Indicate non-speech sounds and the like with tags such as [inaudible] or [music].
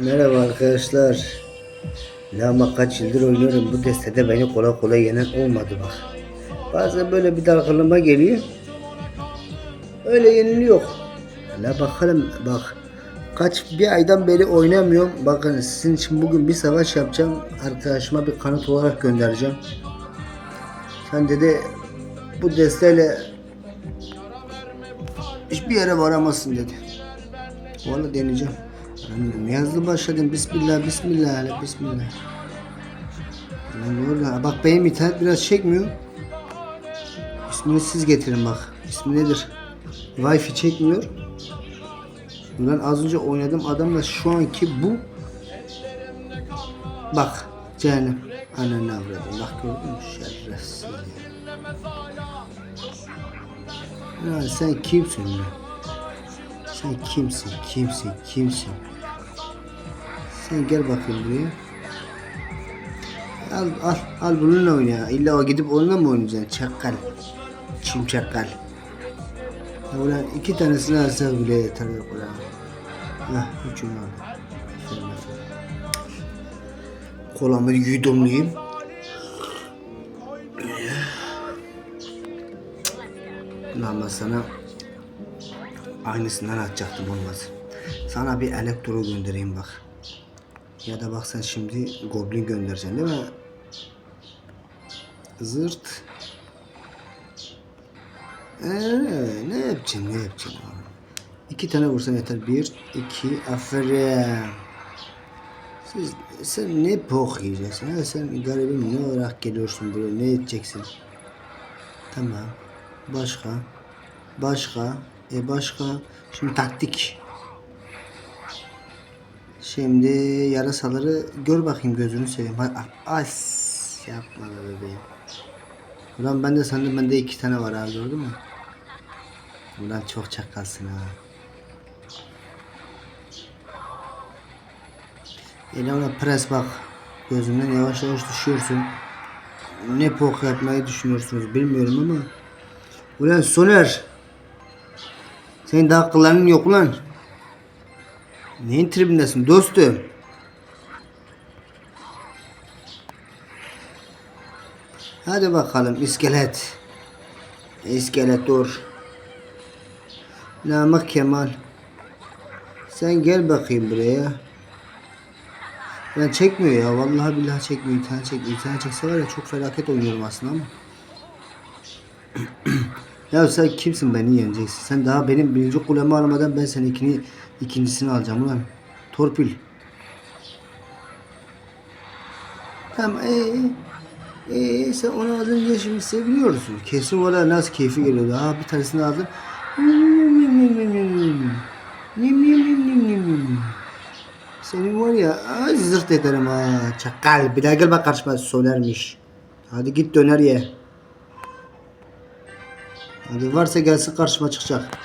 Merhaba arkadaşlar. Lama kaç yıldır oynuyorum. Bu destede beni kolay kolay yenen olmadı bak. Bazen böyle bir dalgalama geliyor. Öyle yeniliyor. La bakalım bak. Kaç bir aydan beri oynamıyorum. Bakın sizin için bugün bir savaş yapacağım. Arkadaşıma bir kanıt olarak göndereceğim. Sen dedi bu desteyle hiçbir yere varamazsın dedi. Valla deneyeceğim. Annem yazdı başladım. Bismillah, bismillah, hele bismillah. Lan orada. Bak benim internet biraz çekmiyor. İsmini siz getirin bak. İsmi nedir? Wi-Fi çekmiyor. Ben az önce oynadığım adamla şu anki bu. Bak cehennem. Ananı avradım. Bak gördün mü? Şerefsiz. Ya sen kimsin lan? Sen kimsin? Kimsin? Kimsin? Sen gel bakayım buraya. Al al al bununla oyna. İlla o gidip onunla mı oynayacaksın? Çakal. Çim çakal. Ya ulan iki tanesini alsak bile yeter yok ulan. Hah üçünü al. Aferin, aferin. Kolamı yudumlayayım. Ulan ben sana aynısından atacaktım olmaz. Sana bir elektro göndereyim bak. Ya da bak sen şimdi goblin göndereceksin değil mi? Zırt. Ee, ne yapacaksın ne yapacaksın? İki tane vursan yeter. Bir, iki, aferin. Siz, sen ne bok yiyeceksin? Ha? Sen garibim ne olarak geliyorsun buraya? Ne edeceksin? Tamam. Başka? Başka? E başka? Şimdi taktik. Şimdi yarasaları gör bakayım gözünü seveyim. As yapma be bebeğim. Ulan ben de sandım bende iki tane var abi gördün mü? Ulan çok çakalsın ha. Ona pres bak. Gözümden yavaş yavaş düşüyorsun. Ne pok yapmayı düşünüyorsunuz bilmiyorum ama. Ulan Soner. Senin daha akılların yok ulan. Neyin tribindesin dostum? Hadi bakalım iskelet. İskelet dur. Namık Kemal. Sen gel bakayım buraya. Ben çekmiyor ya. Vallahi billahi çekmiyor. İnternet çekmiyor. İnternet çekse var ya çok felaket oynuyorum aslında ama. [clears throat] ya sen kimsin beni yeneceksin? Sen daha benim birinci kulemi almadan ben senin ikini, ikincisini alacağım ulan. Torpil. Tamam ee, ee, sen onu alınca şimdi seviniyorsun. Kesin valla nasıl keyfi geliyordu. Ha bir tanesini nim. Senin var ya zırt ederim ha. Çakal bir daha gel bak karşıma sonermiş. Hadi git döner ye. Hadi varsa gelsin karşıma çıkacak.